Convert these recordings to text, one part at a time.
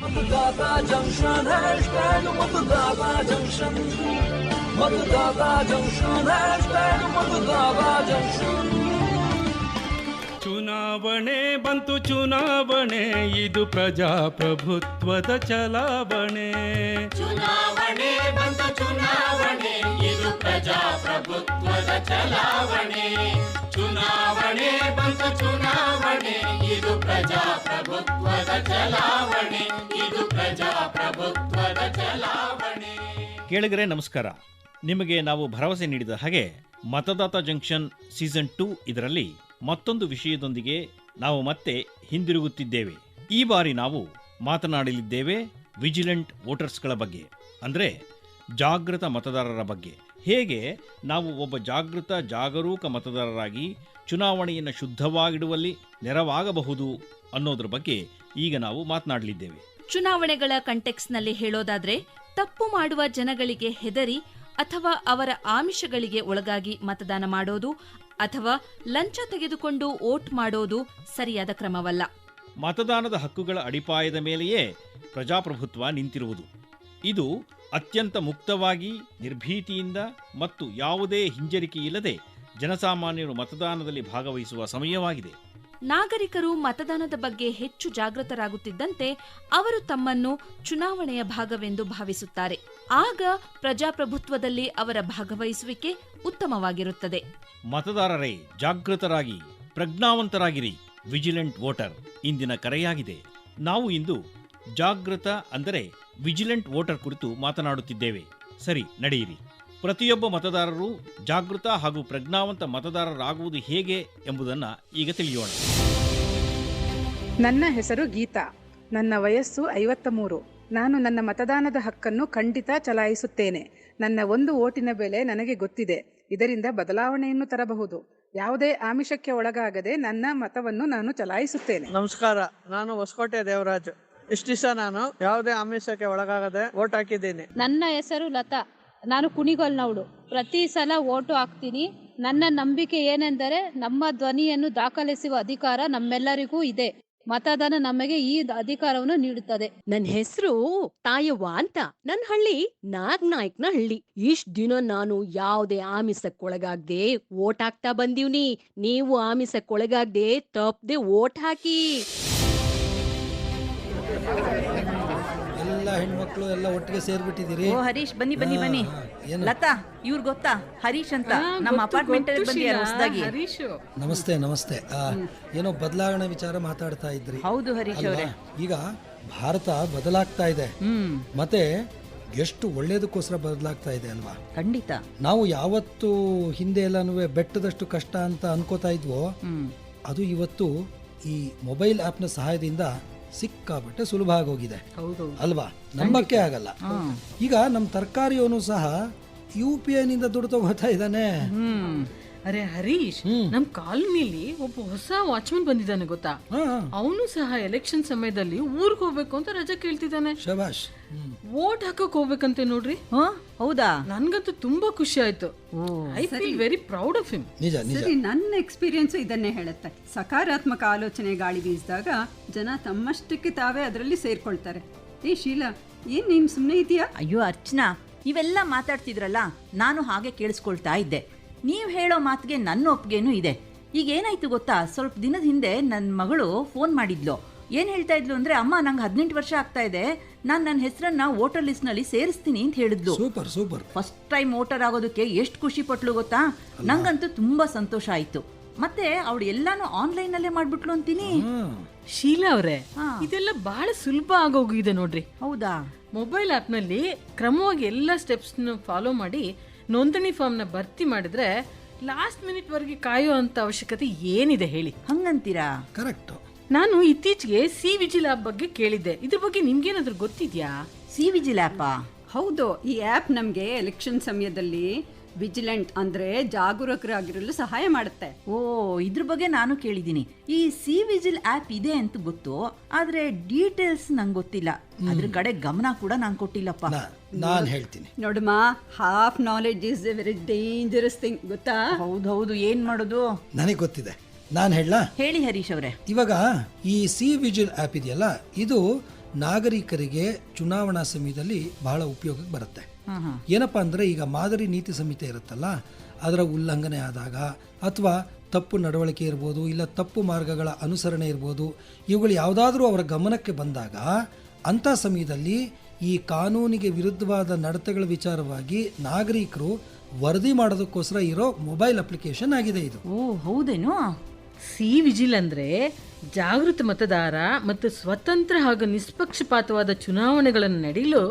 ಮತದಾತ junction hashtag ಮತದಾತ junction ಮತದಾತ junction hashtag ಮತದಾತ ಜಂಕ್ಷನ್ ಚುನಾವಣೆ ಬಂತು ಚುನಾವಣೆ ಇದು ಪ್ರಜಾಪ್ರಭುತ್ವದ ಚಲಾವಣೆ ಚುನಾವಣೆ ಬಂತು ಚುನಾವಣೆ ಇದು ಪ್ರಜಾಪ್ರಭುತ್ವದ ಚಲಾವಣೆ ಚುನಾವಣೆ ಬಂತು ಚುನಾವಣೆ ಇದು ಪ್ರಜಾಪ್ರಭುತ್ವದ ಚಲಾವಣೆ ಇದು ಪ್ರಜಾಪ್ರಭುತ್ವದ ಚಲಾವಣೆ. ನಮಸ್ಕಾರ. ನಿಮಗೆ ನಾವು ಭರವಸೆ ನೀಡಿದ ಹಾಗೆ ಮತದಾತ ಜಂಕ್ಷನ್ ಸೀಸನ್ ಟೂ ಇದರಲ್ಲಿ ಮತ್ತೊಂದು ವಿಷಯದೊಂದಿಗೆ ನಾವು ಮತ್ತೆ ಹಿಂದಿರುಗುತ್ತಿದ್ದೇವೆ. ಈ ಬಾರಿ ನಾವು ಮಾತನಾಡಲಿದ್ದೇವೆ ವಿಜಿಲೆಂಟ್ ವೋಟರ್ಸ್ಗಳ ಬಗ್ಗೆ, ಅಂದರೆ ಜಾಗೃತ ಮತದಾರರ ಬಗ್ಗೆ. ಹೇಗೆ ನಾವು ಒಬ್ಬ ಜಾಗೃತ ಜಾಗರೂಕ ಮತದಾರರಾಗಿ ಚುನಾವಣೆಯನ್ನು ಶುದ್ಧವಾಗಿಡುವಲ್ಲಿ ನೆರವಾಗಬಹುದು ಅನ್ನೋದ್ರ ಬಗ್ಗೆ ಈಗ ನಾವು ಮಾತನಾಡಲಿದ್ದೇವೆ. ಚುನಾವಣೆಗಳ ಕಂಟೆಕ್ಸ್ನಲ್ಲಿ ಹೇಳೋದಾದ್ರೆ ತಪ್ಪು ಮಾಡುವ ಜನಗಳಿಗೆ ಹೆದರಿ ಅಥವಾ ಅವರ ಆಮಿಷಗಳಿಗೆ ಒಳಗಾಗಿ ಮತದಾನ ಮಾಡೋದು ಅಥವಾ ಲಂಚ ತೆಗೆದುಕೊಂಡು ಓಟ್ ಮಾಡೋದು ಸರಿಯಾದ ಕ್ರಮವಲ್ಲ. ಮತದಾನದ ಹಕ್ಕುಗಳ ಅಡಿಪಾಯದ ಮೇಲೆಯೇ ಪ್ರಜಾಪ್ರಭುತ್ವ ನಿಂತಿರುವುದು. ಇದು ಅತ್ಯಂತ ಮುಕ್ತವಾಗಿ ನಿರ್ಭೀತಿಯಿಂದ ಮತ್ತು ಯಾವುದೇ ಹಿಂಜರಿಕೆಯಿಲ್ಲದೆ ಜನಸಾಮಾನ್ಯರು ಮತದಾನದಲ್ಲಿ ಭಾಗವಹಿಸುವ ಸಮಯವಾಗಿದೆ. ನಾಗರಿಕರು ಮತದಾನದ ಬಗ್ಗೆ ಹೆಚ್ಚು ಜಾಗೃತರಾಗುತ್ತಿದ್ದಂತೆ ಅವರು ತಮ್ಮನ್ನು ಚುನಾವಣೆಯ ಭಾಗವೆಂದು ಭಾವಿಸುತ್ತಾರೆ. ಆಗ ಪ್ರಜಾಪ್ರಭುತ್ವದಲ್ಲಿ ಅವರ ಭಾಗವಹಿಸುವಿಕೆ ಉತ್ತಮವಾಗಿರುತ್ತದೆ. ಮತದಾರರೇ ಜಾಗೃತರಾಗಿ ಪ್ರಜ್ಞಾವಂತರಾಗಿರಿ ವಿಜಿಲೆಂಟ್ ವೋಟರ್ ಇಂದಿನ ಕರೆಯಾಗಿದೆ. ನಾವು ಇಂದು ಜಾಗೃತ ಅಂದರೆ ವಿಜಿಲೆಂಟ್ ವೋಟರ್ ಕುರಿತು ಮಾತನಾಡುತ್ತಿದ್ದೇವೆ. ಸರಿ ನಡೆಯಿರಿ. ಪ್ರತಿಯೊಬ್ಬ ಮತದಾರರು ಜಾಗೃತ ಹಾಗೂ ಪ್ರಜ್ಞಾವಂತ ಮತದಾರರಾಗುವುದು ಹೇಗೆ ಎಂಬುದನ್ನು ಈಗ ತಿಳಿಯೋಣ. ನನ್ನ ಹೆಸರು ಗೀತಾ. ನನ್ನ ವಯಸ್ಸು ಐವತ್ತ ಮೂರು ನಾನು ನನ್ನ ಮತದಾನದ ಹಕ್ಕನ್ನು ಖಂಡಿತ ಚಲಾಯಿಸುತ್ತೇನೆ. ನನ್ನ ಒಂದು ಓಟಿನ ಬೆಲೆ ನನಗೆ ಗೊತ್ತಿದೆ. ಇದರಿಂದ ಬದಲಾವಣೆಯನ್ನು ತರಬಹುದು. ಯಾವುದೇ ಆಮಿಷಕ್ಕೆ ಒಳಗಾಗದೆ ನನ್ನ ಮತವನ್ನು ನಾನು ಚಲಾಯಿಸುತ್ತೇನೆ. ನಮಸ್ಕಾರ. ನಾನು ಹೊಸಕೋಟೆ ದೇವರಾಜ್. ಇಷ್ಟು ದಿವಸ ನಾನು ಯಾವುದೇ ಆಮಿಷಕ್ಕೆ ಒಳಗಾಗದೆ ಓಟ್ ಹಾಕಿದ್ದೀನಿ. ನನ್ನ ಹೆಸರು ಲತಾ. ನಾನು ಕುಣಿಗಲ್ನವಳು. ಪ್ರತಿ ಸಲ ಓಟು ಹಾಕ್ತೀನಿ. ನನ್ನ ನಂಬಿಕೆ ಏನೆಂದರೆ ನಮ್ಮ ಧ್ವನಿಯನ್ನು ದಾಖಲಿಸುವ ಅಧಿಕಾರ ನಮ್ಮೆಲ್ಲರಿಗೂ ಇದೆ. ಮತದಾನ ನಮಗೆ ಈ ಅಧಿಕಾರವನ್ನು ನೀಡುತ್ತದೆ. ನನ್ನ ಹೆಸರು ತಾಯವ್ವ ಅಂತ. ನನ್ ಹಳ್ಳಿ ನಾಗ್ನಾಯ್ಕ್ನ ಹಳ್ಳಿ ಇಷ್ಟ್ ದಿನ ನಾನು ಯಾವುದೇ ಆಮಿಸಕ್ಕೊಳಗಾಗ್ದೆ ಓಟ್ ಹಾಕ್ತಾ ಬಂದೀವ್ನಿ. ನೀವು ಆಮಿಸಕ್ಕೊಳಗಾಗ್ದೆ ತಪ್ಪದೆ ಓಟ್ ಹಾಕಿ. ಎಲ್ಲ ಹೆಣ್ಮಕ್ಳು ಎಲ್ಲ ಒಟ್ಟಿಗೆ ಸೇರ್ಬಿಟ್ಟಿದ್ದೀರಿ. ಓ ಹರೀಶ್ ಬನ್ನಿ ಬನ್ನಿ ಬನ್ನಿ. ಹಾ, ಏನು? ಲತಾ ಇವ್ರ್ ಗೊತ್ತಾ? ಹರೀಶ್ ಅಂತ. ನಮ್ಮ ಅಪಾರ್ಟ್ಮೆಂಟ್ ಅಲ್ಲಿ ಬಂದಿದ್ದಾರೆ ಹೊಸದಾಗಿ. ನಮಸ್ತೆ ನಮಸ್ತೆ. ಆ, ಏನೋ ಬದಲಾವಣೆ ವಿಚಾರ ಮಾತಾಡ್ತಾ ಇದ್ರಿ. ಹೌದು ಹರೀಶ್ ಅಲ್ವಾ? ಅವರೇ. ಈಗ ಭಾರತ ಬದಲಾಗ್ತಾ ಇದೆ. ಹ್ಮ್. ಮತ್ತೆ ಎಷ್ಟು ಒಳ್ಳೇದಕ್ಕೋಸ್ಕರ ಬದಲಾಗ್ತಾ ಇದೆ ಅಲ್ವಾ? ಖಂಡಿತ. ನಾವು ಯಾವತ್ತು ಹಿಂದೆ ಎಲ್ಲಾನು ಬೆಟ್ಟದಷ್ಟು ಕಷ್ಟ ಅಂತ ಅನ್ಕೋತಾ ಇದ್ವೋ ಹ್ಮ್. ಅದು ಇವತ್ತು ಈ ಮೊಬೈಲ್ ಆಪ್ನ ಸಹಾಯದಿಂದ ಸಿಕ್ಕಾಬಟ್ಟೆ ಸುಲಭ ಆಗೋಗಿದೆ. ಅಲ್ವಾ? ನಂಬಕ್ಕೆ ಆಗಲ್ಲ. ಈಗ ನಮ್ಮ ತರಕಾರಿಯವನು ಸಹ ಯು ಪಿ ಐನಿಂದ ದುಡ್ಡು ತಗೋತಾ ಇದ್ದಾನೆ. ಅರೆ ಹರೀಶ್ ನಮ್ ಕಾಲೋನಿಲಿ ಒಬ್ಬ ಹೊಸ ವಾಚ್ಮನ್ ಬಂದಿದ್ದಾನೆ ಗೊತ್ತಾ? ಅವನು ಸಹ ಎಲೆಕ್ಷನ್ ಸಮಯದಲ್ಲಿ ಊರ್ಗ್ ಹೋಗ್ಬೇಕು ಅಂತ ರಜಾ ಕೇಳ್ತಿದ್ದಾನೆ. ಶಬಾಷ್. ಹ್ಮ್. ವೋಟ್ ಹಾಕಕ್ ಹೋಗ್ಬೇಕಂತೆ ನೋಡ್ರಿ. ಹ ಹೌದಾ? ನನ್ಗಂತೂ ತುಂಬಾ ಖುಷಿ ಆಯ್ತು. I feel very proud of him ನಿಜ ನಿಜ. ಸರಿ ನನ್ನ ಎಕ್ಸ್ಪೀರಿಯನ್ಸ್ ಇದನ್ನೇ ಹೇಳುತ್ತೆ. ಸಕಾರಾತ್ಮಕ ಆಲೋಚನೆ ಗಾಳಿ ಬೀಸಿದಾಗ ಜನ ತಮ್ಮಷ್ಟಕ್ಕೆ ತಾವೇ ಅದರಲ್ಲಿ ಸೇರ್ಕೊಳ್ತಾರೆ. ಏ ಶೀಲಾ ಏನ್ ನೀನ್ ಸುಮ್ನೆ ಇದೆಯಾ? ಅಯ್ಯೋ ಅರ್ಚನಾ ನೀವೆಲ್ಲ ಮಾತಾಡ್ತಿದ್ರಲ್ಲ? ನಾನು ಹಾಗೆ ಕೇಳಿಸ್ಕೊಳ್ತಾ ಇದ್ದೆ. ನೀವ್ ಹೇಳೋ ಮಾತಿಗೆ ನನ್ನ ಒಪ್ಪಿಗೆನೂ ಇದೆ. ಈಗ ಏನಾಯ್ತು ಗೊತ್ತಾ? ಸ್ವಲ್ಪ ದಿನದ ಹಿಂದೆ ನನ್ನ ಮಗಳು ಫೋನ್ ಮಾಡಿದ್ಲು. ಏನ್ ಹೇಳ್ತಾ ಇದ್ಲು ಅಂದ್ರೆ ಅಮ್ಮ ನಂಗೆ ಹದಿನೆಂಟು ವರ್ಷ ಆಗ್ತಾ ಇದೆ. ನಾನು ನನ್ನ ಹೆಸರನ್ನ ವೋಟರ್ ಲಿಸ್ಟ್ನಲ್ಲಿ ಸೇರಿಸ್ತೀನಿ ಅಂತ ಹೇಳಿದ್ಲು. Super super. First time voter ಆಗೋದಕ್ಕೆ ಎಷ್ಟು ಖುಷಿ ಪಟ್ಲು ಗೊತ್ತಾ? ನಂಗಂತೂ ತುಂಬಾ ಸಂತೋಷ ಆಯ್ತು. ಮತ್ತೆ ಅವಳು ಎಲ್ಲಾನು ಆನ್ಲೈನ್ ಅಲ್ಲೇ ಮಾಡ್ಬಿಟ್ಲು ಅಂತೀನಿ. ಶೀಲಾ ಅವರೇ ಹಾ. ಇದೆಲ್ಲ ಬಹಳ ಸುಲಭ ಆಗೋಗಿದೆ ನೋಡ್ರಿ. ಹೌದಾ? ಮೊಬೈಲ್ ಆಪ್ನಲ್ಲಿ ಕ್ರಮವಾಗಿ ಎಲ್ಲ ಸ್ಟೆಪ್ಸ್ ಫಾಲೋ ಮಾಡಿ ನೋಂದಣಿ ಫಾರ್ಮ್ನ ನ ಭರ್ತಿ ಮಾಡಿದ್ರೆ ಲಾಸ್ಟ್ ಮಿನಿಟ್ ವರೆಗೆ ಕಾಯೋ ಅಂತ ಅವಶ್ಯಕತೆ ಏನಿದೆ ಹೇಳಿ. ಹಂಗಂತೀರಾ? ಕರೆಕ್ಟ್. ನಾನು ಇತ್ತೀಚೆಗೆ ಸಿ ವಿಜಿಲ್ ಆಪ್ ಬಗ್ಗೆ ಕೇಳಿದ್ದೆ. ಇದ್ರ ಬಗ್ಗೆ ನಿಮ್ಗೇನಾದ್ರೂ ಗೊತ್ತಿದ್ಯಾ? ಸಿ ವಿಜಿಲ್ ಆ್ಯಪಾ ಹೌದು ಈ ಆ್ಯಪ್ ನಮಗೆ ಎಲೆಕ್ಷನ್ ಸಮಯದಲ್ಲಿ ವಿಜಿಲೆಂಟ್ ಅಂದ್ರೆ ಜಾಗರೂಕರಾಗಿರಲು ಸಹಾಯ ಮಾಡುತ್ತೆ. ಓ ಇದ್ರ ಬಗ್ಗೆ ನಾನು ಕೇಳಿದೀನಿ ಈ ಸಿ ವಿಜಿಲ್ ಆಪ್ ಇದೆ ಅಂತ ಗೊತ್ತು ಆದ್ರೆ ಡೀಟೇಲ್ಸ್ ನಂಗೆ ಗೊತ್ತಿಲ್ಲ. ಅದ್ರ ಕಡೆ ಗಮನ ಕೂಡ ನಾನು ಕೊಟ್ಟಿಲ್ಲಪ್ಪ. ನಾನು ಹೇಳ್ತೀನಿ. ನೋಡಮ್ಮ half knowledge is a very dangerous thing ಗೊತ್ತಾ? ಹೌದು ಹೌದು ಏನ್ ಮಾಡೋದು? ನನಗೆ ಗೊತ್ತಿದೆ. ನಾನು ಹೇಳ. ಹೇಳಿ ಹರೀಶ್ ಅವರೇ. ಇವಾಗ ಈ ಸಿ ವಿಜಿಲ್ ಆ್ಯಪ್ ಇದೆಯಲ್ಲ ಇದು ನಾಗರಿಕರಿಗೆ ಚುನಾವಣಾ ಸಮಯದಲ್ಲಿ ಬಹಳ ಉಪಯೋಗಕ್ಕೆ ಬರುತ್ತೆ. ಏನಪ್ಪಾ ಅಂದರೆ ಈಗ ಮಾದರಿ ನೀತಿ ಸಂಹಿತೆ ಇರುತ್ತಲ್ಲ, ಅದರ ಉಲ್ಲಂಘನೆ ಆದಾಗ ಅಥವಾ ತಪ್ಪು ನಡವಳಿಕೆ ಇರ್ಬೋದು, ಇಲ್ಲ ತಪ್ಪು ಮಾರ್ಗಗಳ ಅನುಸರಣೆ ಇರ್ಬೋದು, ಇವುಗಳು ಯಾವುದಾದ್ರೂ ಅವರ ಗಮನಕ್ಕೆ ಬಂದಾಗ ಅಂಥ ಸಮಯದಲ್ಲಿ ಈ ಕಾನೂನಿಗೆ ವಿರುದ್ಧವಾದ ನಡತೆಗಳ ವಿಚಾರವಾಗಿ ನಾಗರಿಕರು ವರದಿ ಮಾಡೋದಕ್ಕೋಸ್ಕರ ಇರೋ ಮೊಬೈಲ್ ಅಪ್ಲಿಕೇಶನ್ ಆಗಿದೆ ಇದು. ಓ, ಹೌದೇನು? ಸಿ ವಿಜಿಲ್ ಅಂದ್ರೆ ಜಾಗೃತ ಮತದಾರ ಮತ್ತು ಸ್ವತಂತ್ರ ಹಾಗೂ ನಿಷ್ಪಕ್ಷಪಾತವಾದ ಚುನಾವಣೆಗಳನ್ನು ನಡೆಯಲು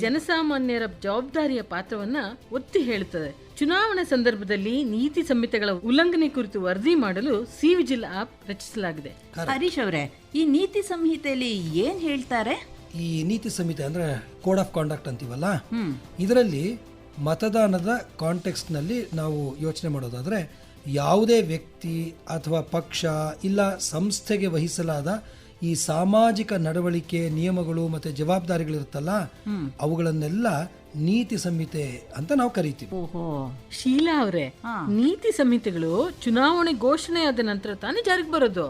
ಜನಸಾಮಾನ್ಯರ ಜವಾಬ್ದಾರಿಯ ಪಾತ್ರವನ್ನ ಒತ್ತಿ ಹೇಳುತ್ತದೆ. ಚುನಾವಣೆ ಸಂದರ್ಭದಲ್ಲಿ ನೀತಿ ಸಂಹಿತೆಗಳ ಉಲ್ಲಂಘನೆ ಕುರಿತು ವರದಿ ಮಾಡಲು ಸಿ ವಿಜಿಲ್ ಆಪ್ ರಚಿಸಲಾಗಿದೆ. ಹರೀಶ್ ಅವರೇ ಈ ನೀತಿ ಸಂಹಿತೆಯಲ್ಲಿ ಏನ್ ಹೇಳ್ತಾರೆ? ಈ ನೀತಿ ಸಂಹಿತೆ ಅಂದ್ರೆ ಕೋಡ್ ಆಫ್ ಕಾಂಡಕ್ಟ್ ಅಂತೀವಲ್ಲ? ಇದರಲ್ಲಿ ಮತದಾನದ ಕಾಂಟೆಕ್ಸ್ಟ್ನಲ್ಲಿ ನಾವು ಯೋಚನೆ ಮಾಡೋದಾದ್ರೆ ಯಾವುದೇ ವ್ಯಕ್ತಿ ಅಥವಾ ಪಕ್ಷ ಇಲ್ಲ ಸಂಸ್ಥೆಗೆ ವಹಿಸಲಾದ ಈ ಸಾಮಾಜಿಕ ನಡವಳಿಕೆ ನಿಯಮಗಳು ಮತ್ತೆ ಜವಾಬ್ದಾರಿಗಳಿರುತ್ತಲ್ಲ ಅವುಗಳನ್ನೆಲ್ಲ ನೀತಿ ಸಂಹಿತೆ ಅಂತ ನಾವು ಕರಿತೀವಿ ಓಹೋ ಶೀಲಾ ಅವರೇ ನೀತಿ ಸಂಹಿತೆಗಳು ಚುನಾವಣೆ ಘೋಷಣೆಯಾದ ನಂತರ ತಾನೇ ಜಾರಿಗೆ ಬರೋದು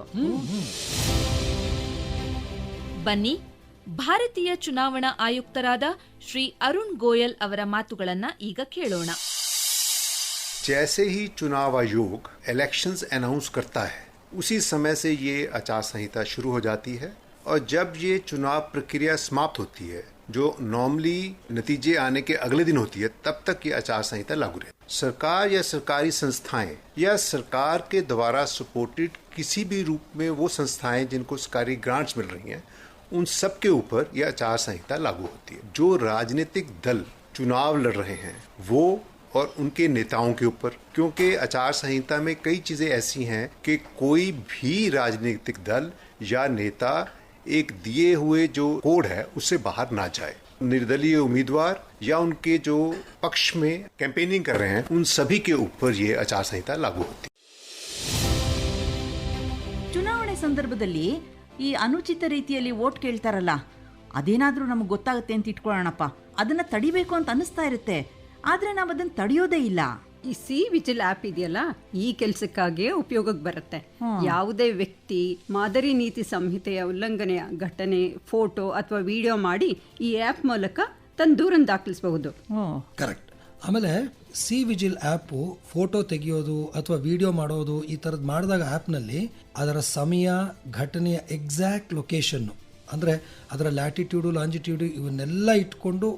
ಬನ್ನಿ ಭಾರತೀಯ ಚುನಾವಣಾ ಆಯುಕ್ತರಾದ ಶ್ರೀ ಅರುಣ್ ಗೋಯಲ್ ಅವರ ಮಾತುಗಳನ್ನ ಈಗ ಕೇಳೋಣ जैसे ही चुनाव आयोग इलेक्शंस अनाउंस करता है उसी समय से ये आचार संहिता शुरू हो जाती है और जब ये चुनाव प्रक्रिया समाप्त होती है, जो नॉर्मली नतीजे आने के अगले दिन होती है, तब तक ये आचार संहिता लागू रहती सरकार या सरकारी संस्थाएँ या सरकार के द्वारा सपोर्टेड किसी भी रूप में वो संस्थाएँ जिनको सरकारी ग्रांट्स मिल रही हैं, उन सब के ऊपर यह आचार संहिता लागू होती है। जो राजनीतिक दल चुनाव लड़ रहे हैं, वो और उनके नेताओं के ऊपर क्योंकि आचार संहिता में कई चीजें ऐसी हैं कि कोई भी राजनीतिक दल या नेता एक दिए हुए जो कोड है उससे बाहर ना जाए निर्दलीय उम्मीदवार या उनके जो पक्ष में कैंपेनिंग कर रहे हैं उन सभी के ऊपर ये आचार संहिता लागू होती है ಚುನಾವಣೆ ಸಂದರ್ಭದಲ್ಲಿ ಈ ಅನುಚಿತ ರೀತಿಯಲ್ಲಿ ವೋಟ್ ಕೇಳ್ತಾರಲ್ಲ ಅದೇನಾದ್ರೂ ನಮಗೆ ಗೊತ್ತಾಗುತ್ತೆ ಅಂತ ಇಟ್ಕೊಳ್ಳೋಣಪ್ಪ ಅದನ್ನ ತಡಿಬೇಕು ಅಂತ ಅನಿಸ್ತಾ ಇರುತ್ತೆ ಆದ್ರೆ ನಾವು ಅದನ್ನ ತಡೆಯೋದೇ ಇಲ್ಲ. ಈ ಸಿ ವಿಜಿಲ್ ಆ್ಯಪ್ ಇದೆಯಲ್ಲ ಈ ಕೆಲಸಕ್ಕಾಗಿಯೇ ಉಪಯೋಗಕ್ಕೆ ಬರುತ್ತೆ. ಯಾವುದೇ ವ್ಯಕ್ತಿ ಮಾದರಿ ನೀತಿ ಸಂಹಿತೆಯ ಉಲ್ಲಂಘನೆಯ ಘಟನೆ ಫೋಟೋ ಅಥವಾ ವಿಡಿಯೋ ಮಾಡಿ ಈ ಆ್ಯಪ್ ಮೂಲಕ ತನ್ನ ದೂರನ್ನು ದಾಖಲಿಸಬಹುದು. ಕರೆಕ್ಟ್. ಆಮೇಲೆ ಸಿ ವಿಜಿಲ್ ಆ್ಯಪು ಫೋಟೋ ತೆಗೆಯೋದು ಅಥವಾ ವಿಡಿಯೋ ಮಾಡೋದು ಈ ಥರದ್ದು ಮಾಡಿದಾಗ ಆ್ಯಪ್ನಲ್ಲಿ ಅದರ ಸಮಯ ಘಟನೆಯ ಎಕ್ಸಾಕ್ಟ್ ಲೊಕೇಶನ್ನು ಅಂದರೆ ಅದರ ಲ್ಯಾಟಿಟ್ಯೂಡು ಲಾಂಜಿಟ್ಯೂಡು ಇವನ್ನೆಲ್ಲ ಇಟ್ಕೊಂಡು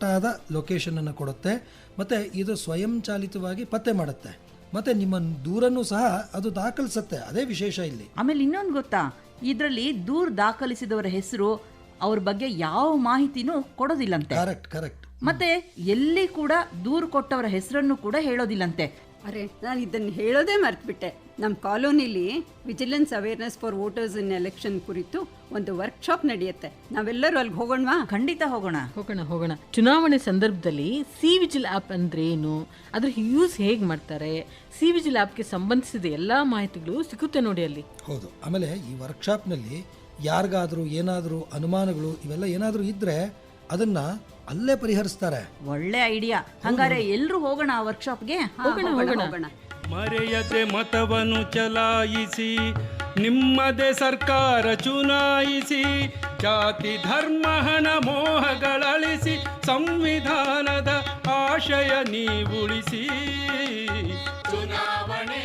ಕರೆಕ್ಟಾದ ಲೊಕೇಶನನ್ನು ಕೊಡುತ್ತೆ. ಮತ್ತು ಇದು ಸ್ವಯಂಚಾಲಿತವಾಗಿ ಪತ್ತೆ ಮಾಡುತ್ತೆ. ಮತ್ತು ನಿಮ್ಮ ದೂರನ್ನು ಸಹ ಅದು ದಾಖಲಿಸುತ್ತೆ. ಅದೇ ವಿಶೇಷ ಇಲ್ಲಿ. ಆಮೇಲೆ ಇನ್ನೊಂದು ಗೊತ್ತಾ? ಇದರಲ್ಲಿ ದೂರ್ ದಾಖಲಿಸಿದವರ ಹೆಸರು ಅವ್ರ ಬಗ್ಗೆ ಯಾವ ಮಾಹಿತಿನೂ ಕೊಡೋದಿಲ್ಲಂತೆ. ಕರೆಕ್ಟ್ ಕರೆಕ್ಟ್ ಮತ್ತೆ ಎಲ್ಲಿ ಕೂಡ ದೂರು ಕೊಟ್ಟವರ ಹೆಸರನ್ನು ಕೂಡ ಹೇಳೋದಿಲ್ಲಂತೆ. ಅರೆ ನಾನು ಇದನ್ನು ಹೇಳೋದೇ ಮರ್ತ್ಬಿಟ್ಟೆ. ನಮ್ಮ ಕಾಲೋನಿಲಿ vigilance awareness for voters in election ಕುರಿತು ಒಂದು ವರ್ಕ್ಶಾಪ್ ನಡೆಯುತ್ತೆ. ನಾವೆಲ್ಲರೂ ಅಲ್ಲಿ ಹೋಗೋಣವಾ? ಖಂಡಿತ ಹೋಗೋಣ. ಹೋಗೋಣ ಹೋಗೋಣ. ಚುನಾವಣೆ ಸಂದರ್ಭದಲ್ಲಿ ಸಿ ವಿಜಿಲ್ ಆ್ಯಪ್ ಅಂದ್ರೆ ಏನು? ಅದ್ರ ಯೂಸ್ ಹೇಗೆ ಮಾಡ್ತಾರೆ? ಸಿ ವಿಜಿಲ್ ಆ್ಯಪ್ಗೆ ಸಂಬಂಧಿಸಿದ ಎಲ್ಲ ಮಾಹಿತಿಗಳು ಸಿಗುತ್ತೆ ನೋಡಿ ಅಲ್ಲಿ. ಹೌದು. ಆಮೇಲೆ ಈ ವರ್ಕ್ಶಾಪ್ನಲ್ಲಿ ಯಾರಿಗಾದರೂ ಏನಾದರೂ ಅನುಮಾನಗಳು ಇವೆಲ್ಲ ಏನಾದರೂ ಇದ್ದರೆ ಅದನ್ನ ಅಲ್ಲೇ ಪರಿಹರಿಸ್ತಾರೆ. ಒಳ್ಳೆ ಐಡಿಯಾ. ಹಂಗಾರೆ ಎಲ್ಲರೂ ಹೋಗೋಣ ಆ ವರ್ಕ್ಶಾಪ್ಗೆ? ಹೋಗೋಣ. ಹೋಗೋಣ. ಮರೆಯದೆ ಮತವನ್ನು ಚಲಾಯಿಸಿ ನಿಮ್ಮದೇ ಸರ್ಕಾರ ಚುನಾಯಿಸಿ ಜಾತಿ ಧರ್ಮ ಹಣ ಮೋಹಗಳಳಿಸಿ ಸಂವಿಧಾನದ ಆಶಯ ನೀವುಳಿಸಿ. ಚುನಾವಣೆ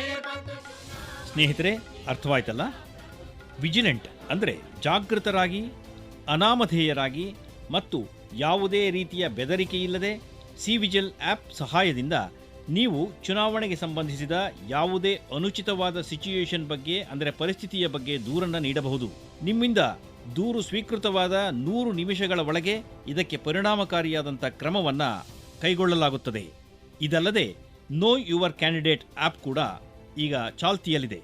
ಸ್ನೇಹಿತರೆ ಅರ್ಥವಾಯ್ತಲ್ಲ? ವಿಜಿಲೆಂಟ್ ಅಂದರೆ ಜಾಗೃತರಾಗಿ ಅನಾಮಧೇಯರಾಗಿ ಮತ್ತು ಯಾವುದೇ ರೀತಿಯ ಬೆದರಿಕೆ ಇಲ್ಲದೆ ಸಿ ವಿಜಿಲ್ ಆ್ಯಪ್ ಸಹಾಯದಿಂದ ನೀವು ಚುನಾವಣೆಗೆ ಸಂಬಂಧಿಸಿದ ಯಾವುದೇ ಅನುಚಿತವಾದ ಸಿಚುಯೇಷನ್ ಬಗ್ಗೆ, ಅಂದರೆ ಪರಿಸ್ಥಿತಿಯ ಬಗ್ಗೆ ದೂರನ್ನು ನೀಡಬಹುದು. ನಿಮ್ಮಿಂದ ದೂರು ಸ್ವೀಕೃತವಾದ ನೂರು ನಿಮಿಷಗಳ ಒಳಗೆ ಇದಕ್ಕೆ ಪರಿಣಾಮಕಾರಿಯಾದಂಥ ಕ್ರಮವನ್ನು ಕೈಗೊಳ್ಳಲಾಗುತ್ತದೆ. ಇದಲ್ಲದೆ ನೋ ಯುವರ್ ಕ್ಯಾಂಡಿಡೇಟ್ ಆ್ಯಪ್ ಕೂಡ ಈಗ ಚಾಲ್ತಿಯಲ್ಲಿದೆ.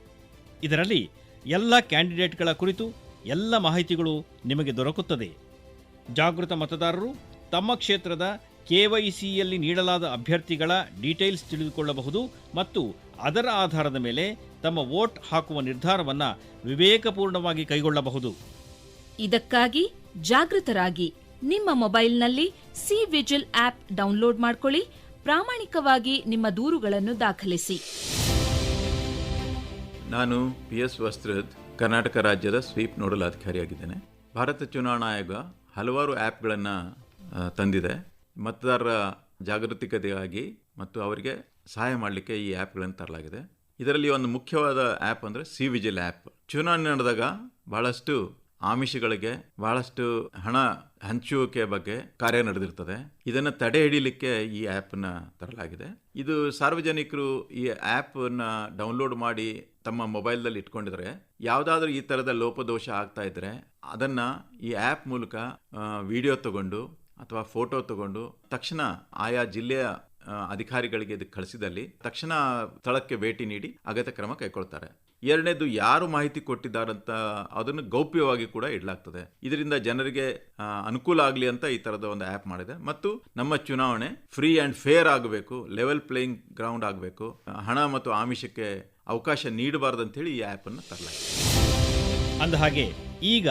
ಇದರಲ್ಲಿ ಎಲ್ಲ ಕ್ಯಾಂಡಿಡೇಟ್ಗಳ ಕುರಿತು ಎಲ್ಲ ಮಾಹಿತಿಗಳು ನಿಮಗೆ ದೊರಕುತ್ತದೆ. ಜಾಗೃತ ಮತದಾರರು ತಮ್ಮ ಕ್ಷೇತ್ರದ ಕೆವೈಸಿಯಲ್ಲಿ ನೀಡಲಾದ ಅಭ್ಯರ್ಥಿಗಳ ಡೀಟೇಲ್ಸ್ ತಿಳಿದುಕೊಳ್ಳಬಹುದು ಮತ್ತು ಅದರ ಆಧಾರದ ಮೇಲೆ ತಮ್ಮ ವೋಟ್ ಹಾಕುವ ನಿರ್ಧಾರವನ್ನು ವಿವೇಕಪೂರ್ಣವಾಗಿ ಕೈಗೊಳ್ಳಬಹುದು. ಇದಕ್ಕಾಗಿ ಜಾಗೃತರಾಗಿ ನಿಮ್ಮ ಮೊಬೈಲ್ನಲ್ಲಿ ಸಿ ವಿಜಿಲ್ ಆಪ್ ಡೌನ್ಲೋಡ್ ಮಾಡ್ಕೊಳ್ಳಿ ಪ್ರಾಮಾಣಿಕವಾಗಿ ನಿಮ್ಮ ದೂರುಗಳನ್ನು ದಾಖಲಿಸಿ. ನಾನು ಪಿ ಎಸ್ ವಸ್ತ್ರದ್ ಕರ್ನಾಟಕ ರಾಜ್ಯದ ಸ್ವೀಪ್ ನೋಡಲ್ ಅಧಿಕಾರಿಯಾಗಿದ್ದೇನೆ. ಭಾರತ ಚುನಾವಣಾ ಆಯೋಗ ಹಲವಾರು ಆ್ಯಪ್ಗಳನ್ನು ತಂದಿದೆ. ಮತದಾರರ ಜಾಗೃತಿಕತೆಗಾಗಿ ಮತ್ತು ಅವರಿಗೆ ಸಹಾಯ ಮಾಡಲಿಕ್ಕೆ ಈ ಆ್ಯಪ್ಗಳನ್ನು ತರಲಾಗಿದೆ. ಇದರಲ್ಲಿ ಒಂದು ಮುಖ್ಯವಾದ ಆ್ಯಪ್ ಅಂದರೆ ಸಿ ವಿಜಿಲ್ ಆ್ಯಪ್. ಚುನಾವಣೆ ನಡೆದಾಗ ಬಹಳಷ್ಟು ಆಮಿಷಗಳಿಗೆ, ಬಹಳಷ್ಟು ಹಣ ಹಂಚುವಿಕೆ ಬಗ್ಗೆ ಕಾರ್ಯ ನಡೆದಿರ್ತದೆ. ಇದನ್ನು ತಡೆ ಹಿಡಿಯಲಿಕ್ಕೆ ಈ ಆ್ಯಪ್ನ ತರಲಾಗಿದೆ. ಇದು ಸಾರ್ವಜನಿಕರು ಈ ಆ್ಯಪನ್ನು ಡೌನ್ಲೋಡ್ ಮಾಡಿ ತಮ್ಮ ಮೊಬೈಲ್ದಲ್ಲಿ ಇಟ್ಕೊಂಡಿದ್ರೆ, ಯಾವುದಾದ್ರೂ ಈ ಥರದ ಲೋಪದೋಷ ಆಗ್ತಾ ಇದ್ದರೆ ಅದನ್ನು ಈ ಆ್ಯಪ್ ಮೂಲಕ ವಿಡಿಯೋ ತಗೊಂಡು ಅಥವಾ ಫೋಟೋ ತಗೊಂಡು ತಕ್ಷಣ ಆಯಾ ಜಿಲ್ಲೆಯ ಅಧಿಕಾರಿಗಳಿಗೆ ಇದಕ್ಕೆ ಕಳಿಸಿದಲ್ಲಿ ತಕ್ಷಣ ಸ್ಥಳಕ್ಕೆ ಭೇಟಿ ನೀಡಿ ಅಗತ್ಯ ಕ್ರಮ ಕೈಗೊಳ್ತಾರೆ. ಎರಡನೇದು ಯಾರು ಮಾಹಿತಿ ಕೊಟ್ಟಿದ್ದಾರಂತ ಅದನ್ನು ಗೌಪ್ಯವಾಗಿ ಕೂಡ ಇಡಲಾಗ್ತದೆ. ಇದರಿಂದ ಜನರಿಗೆ ಅನುಕೂಲ ಆಗಲಿ ಅಂತ ಈ ಥರದ ಒಂದು ಆ್ಯಪ್ ಮಾಡಿದೆ. ಮತ್ತು ನಮ್ಮ ಚುನಾವಣೆ ಫ್ರೀ ಆ್ಯಂಡ್ ಫೇರ್ ಆಗಬೇಕು, ಲೆವೆಲ್ ಪ್ಲೇಯಿಂಗ್ ಗ್ರೌಂಡ್ ಆಗಬೇಕು, ಹಣ ಮತ್ತು ಆಮಿಷಕ್ಕೆ ಅವಕಾಶ ನೀಡಬಾರ್ದು ಅಂತೇಳಿ ಈ ಆ್ಯಪನ್ನು ತರಲಾಗಿದೆ. ಅಂದಹಾಗೆ ಈಗ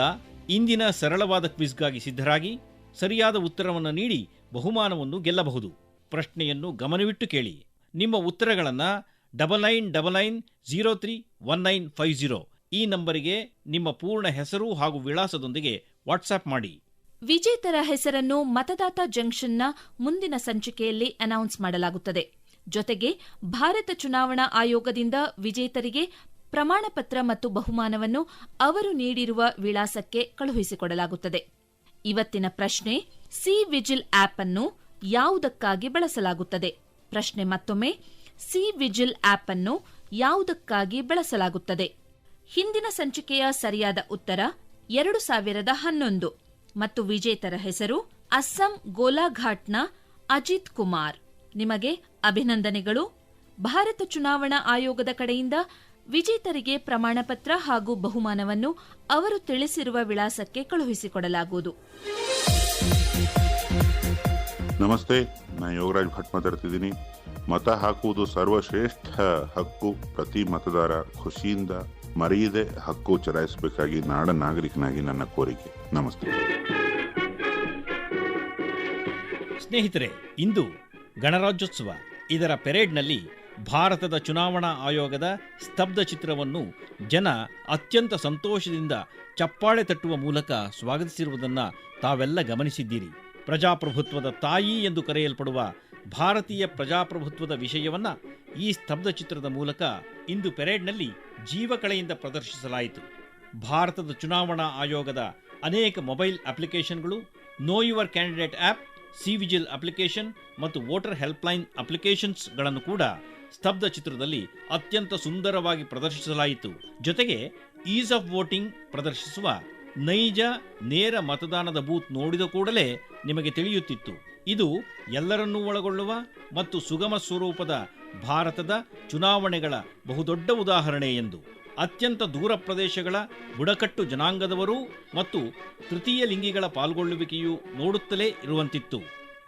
ಇಂದಿನ ಸರಳವಾದ ಕ್ವಿಜ್ಗಾಗಿ ಸಿದ್ಧರಾಗಿ ಸರಿಯಾದ ಉತ್ತರವನ್ನು ನೀಡಿ ಬಹುಮಾನವನ್ನು ಗೆಲ್ಲಬಹುದು. ಪ್ರಶ್ನೆಯನ್ನು ಗಮನವಿಟ್ಟು ಕೇಳಿ. ನಿಮ್ಮ ಉತ್ತರಗಳನ್ನು double nine double nine zero three one nine five zero ಈ ನಂಬರಿಗೆ ನಿಮ್ಮ ಪೂರ್ಣ ಹೆಸರು ಹಾಗೂ ವಿಳಾಸದೊಂದಿಗೆ ವಾಟ್ಸ್ಆಪ್ ಮಾಡಿ. ವಿಜೇತರ ಹೆಸರನ್ನು ಮತದಾತ ಜಂಕ್ಷನ್ನ ಮುಂದಿನ ಸಂಚಿಕೆಯಲ್ಲಿ ಅನೌನ್ಸ್ ಮಾಡಲಾಗುತ್ತದೆ. ಜೊತೆಗೆ ಭಾರತ ಚುನಾವಣಾ ಆಯೋಗದಿಂದ ವಿಜೇತರಿಗೆ ಪ್ರಮಾಣಪತ್ರ ಮತ್ತು ಬಹುಮಾನವನ್ನು ಅವರು ನೀಡಿರುವ ವಿಳಾಸಕ್ಕೆ ಕಳುಹಿಸಿಕೊಡಲಾಗುತ್ತದೆ. ಇವತ್ತಿನ ಪ್ರಶ್ನೆ, ಸಿ ವಿಜಿಲ್ ಆಪ್ ಅನ್ನು ಯಾವುದಕ್ಕಾಗಿ ಬಳಸಲಾಗುತ್ತದೆ? ಪ್ರಶ್ನೆ ಮತ್ತೊಮ್ಮೆ, ಸಿ ವಿಜಿಲ್ ಆಪ್ ಅನ್ನು ಯಾವುದಕ್ಕಾಗಿ ಬಳಸಲಾಗುತ್ತದೆ? ಹಿಂದಿನ ಸಂಚಿಕೆಯ ಸರಿಯಾದ ಉತ್ತರ, ಎರಡು ಸಾವಿರದ ಹನ್ನೊಂದು. ಮತ್ತು ವಿಜೇತರ ಹೆಸರು, ಅಸ್ಸಾಂ ಗೋಲಾಘಾಟ್ನ ಅಜಿತ್ ಕುಮಾರ್. ನಿಮಗೆ ಅಭಿನಂದನೆಗಳು. ಭಾರತ ಚುನಾವಣಾ ಆಯೋಗದ ಕಡೆಯಿಂದ ವಿಜೇತರಿಗೆ ಪ್ರಮಾಣಪತ್ರ ಹಾಗೂ ಬಹುಮಾನವನ್ನು ಅವರು ತಿಳಿಸಿರುವ ವಿಳಾಸಕ್ಕೆ ಕಳುಹಿಸಿಕೊಡಲಾಗುವುದು. ನಮಸ್ತೆ ನಾನು ಯೋಗರಾಜ್ ಭಟ್ ಮಾತಾಡ್ತಿದ್ದೀನಿ. ಮತ ಹಾಕುವುದು ಸರ್ವಶ್ರೇಷ್ಠ ಹಕ್ಕು. ಪ್ರತಿ ಮತದಾರ ಖುಷಿಯಿಂದ ಮರೆಯದೆ ಹಕ್ಕು ಚಲಾಯಿಸಬೇಕಾಗಿ ನಾಡ ನಾಗರಿಕನಾಗಿ ನನ್ನ ಕೋರಿಕೆ. ನಮಸ್ತೆ. ಸ್ನೇಹಿತರೆ ಇಂದು ಗಣರಾಜ್ಯೋತ್ಸವ. ಇದರ ಪೆರೇಡ್ನಲ್ಲಿ ಭಾರತದ ಚುನಾವಣಾ ಆಯೋಗದ ಸ್ತಬ್ಧ ಚಿತ್ರವನ್ನು ಜನ ಅತ್ಯಂತ ಸಂತೋಷದಿಂದ ಚಪ್ಪಾಳೆ ತಟ್ಟುವ ಮೂಲಕ ಸ್ವಾಗತಿಸಿರುವುದನ್ನು ತಾವೆಲ್ಲ ಗಮನಿಸಿದ್ದೀರಿ. ಪ್ರಜಾಪ್ರಭುತ್ವದ ತಾಯಿ ಎಂದು ಕರೆಯಲ್ಪಡುವ ಭಾರತೀಯ ಪ್ರಜಾಪ್ರಭುತ್ವದ ವಿಷಯವನ್ನ ಈ ಸ್ತಬ್ಧ ಚಿತ್ರದ ಮೂಲಕ ಇಂದು ಪೆರೇಡ್ನಲ್ಲಿ ಜೀವಕಳೆಯಿಂದ ಪ್ರದರ್ಶಿಸಲಾಯಿತು. ಭಾರತದ ಚುನಾವಣಾ ಆಯೋಗದ ಅನೇಕ ಮೊಬೈಲ್ ಅಪ್ಲಿಕೇಶನ್ಗಳು, know your candidate app, C vigil application ಮತ್ತು ವೋಟರ್ ಹೆಲ್ಪ್ಲೈನ್ ಅಪ್ಲಿಕೇಶನ್ಸ್ಗಳನ್ನು ಕೂಡ ಸ್ತಬ್ಧ ಚಿತ್ರದಲ್ಲಿ ಅತ್ಯಂತ ಸುಂದರವಾಗಿ ಪ್ರದರ್ಶಿಸಲಾಯಿತು. ಜೊತೆಗೆ ಈಸ್ ಆಫ್ ವೋಟಿಂಗ್ ಪ್ರದರ್ಶಿಸುವ ನೈಜ, ನೇರ ಮತದಾನದ ಬೂತ್ ನೋಡಿದ ಕೂಡಲೇ ನಿಮಗೆ ತಿಳಿಯುತ್ತಿತ್ತು. ಇದು ಎಲ್ಲರನ್ನೂ ಒಳಗೊಳ್ಳುವ ಮತ್ತು ಸುಗಮ ಸ್ವರೂಪದ ಭಾರತದ ಚುನಾವಣೆಗಳ ಬಹುದೊಡ್ಡ ಉದಾಹರಣೆ ಎಂದು. ಅತ್ಯಂತ ದೂರ ಪ್ರದೇಶಗಳ ಬುಡಕಟ್ಟು ಜನಾಂಗದವರು ಮತ್ತು ತೃತೀಯ ಲಿಂಗಿಗಳ ಪಾಲ್ಗೊಳ್ಳುವಿಕೆಯು ನೋಡುತ್ತಲೇ ಇರುವಂತಿತ್ತು.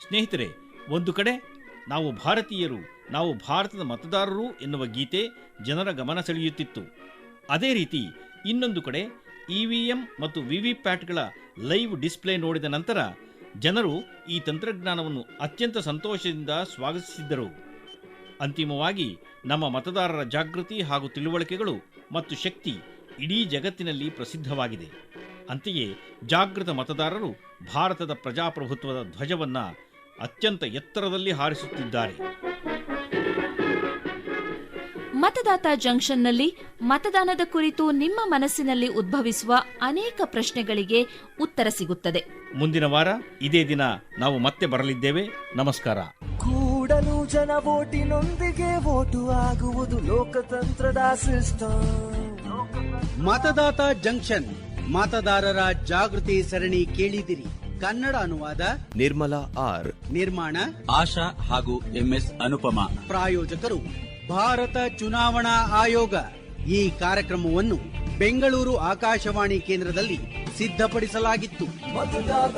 ಸ್ನೇಹಿತರೆ, ಒಂದು ಕಡೆ ನಾವು ಭಾರತೀಯರು ನಾವು ಭಾರತದ ಮತದಾರರು ಎನ್ನುವ ಗೀತೆ ಜನರ ಗಮನ ಸೆಳೆಯುತ್ತಿತ್ತು. ಅದೇ ರೀತಿ ಇನ್ನೊಂದು ಕಡೆ ಇವಿಎಂ ಮತ್ತು ವಿವಿಪ್ಯಾಟ್ಗಳ ಲೈವ್ ಡಿಸ್ಪ್ಲೇ ನೋಡಿದ ನಂತರ ಜನರು ಈ ತಂತ್ರಜ್ಞಾನವನ್ನು ಅತ್ಯಂತ ಸಂತೋಷದಿಂದ ಸ್ವಾಗತಿಸಿದ್ದರು. ಅಂತಿಮವಾಗಿ ನಮ್ಮ ಮತದಾರರ ಜಾಗೃತಿ ಹಾಗೂ ತಿಳುವಳಿಕೆಗಳು ಮತ್ತು ಶಕ್ತಿ ಇಡೀ ಜಗತ್ತಿನಲ್ಲಿ ಪ್ರಸಿದ್ಧವಾಗಿದೆ. ಅಂತೆಯೇ ಜಾಗೃತ ಮತದಾರರು ಭಾರತದ ಪ್ರಜಾಪ್ರಭುತ್ವದ ಧ್ವಜವನ್ನು ಅತ್ಯಂತ ಎತ್ತರದಲ್ಲಿ ಹಾರಿಸುತ್ತಿದ್ದಾರೆ. ಮತದಾತ ಜಂಕ್ಷನ್ನಲ್ಲಿ ಮತದಾನದ ಕುರಿತು ನಿಮ್ಮ ಮನಸ್ಸಿನಲ್ಲಿ ಉದ್ಭವಿಸುವ ಅನೇಕ ಪ್ರಶ್ನೆಗಳಿಗೆ ಉತ್ತರ ಸಿಗುತ್ತದೆ. ಮುಂದಿನ ವಾರ ಇದೇ ದಿನ ನಾವು ಮತ್ತೆ ಬರಲಿದ್ದೇವೆ. ನಮಸ್ಕಾರ. ಕೂಡಲು ಜನ ಓಟಿನೊಂದಿಗೆ ಓಟು ಆಗುವುದು ಲೋಕತಂತ್ರದ ಸಿಸ್ಟಮ್ ಮತದಾತ ಜಂಕ್ಷನ್ ಮತದಾರರ ಜಾಗೃತಿ ಸರಣಿ ಕೇಳಿದಿರಿ. ಕನ್ನಡ ಅನುವಾದ ನಿರ್ಮಲಾ ಆರ್. ನಿರ್ಮಾಣ ಆಶಾ ಹಾಗೂ ಎಂಎಸ್ ಅನುಪಮ. ಪ್ರಾಯೋಜಕರು. ಭಾರತ ಚುನಾವಣಾ ಆಯೋಗ ಈ ಕಾರ್ಯಕ್ರಮವನ್ನು ಬೆಂಗಳೂರು ಆಕಾಶವಾಣಿ ಕೇಂದ್ರದಲ್ಲಿ ಸಿದ್ಧಪಡಿಸಲಾಗಿತ್ತು. ಮತದಾತ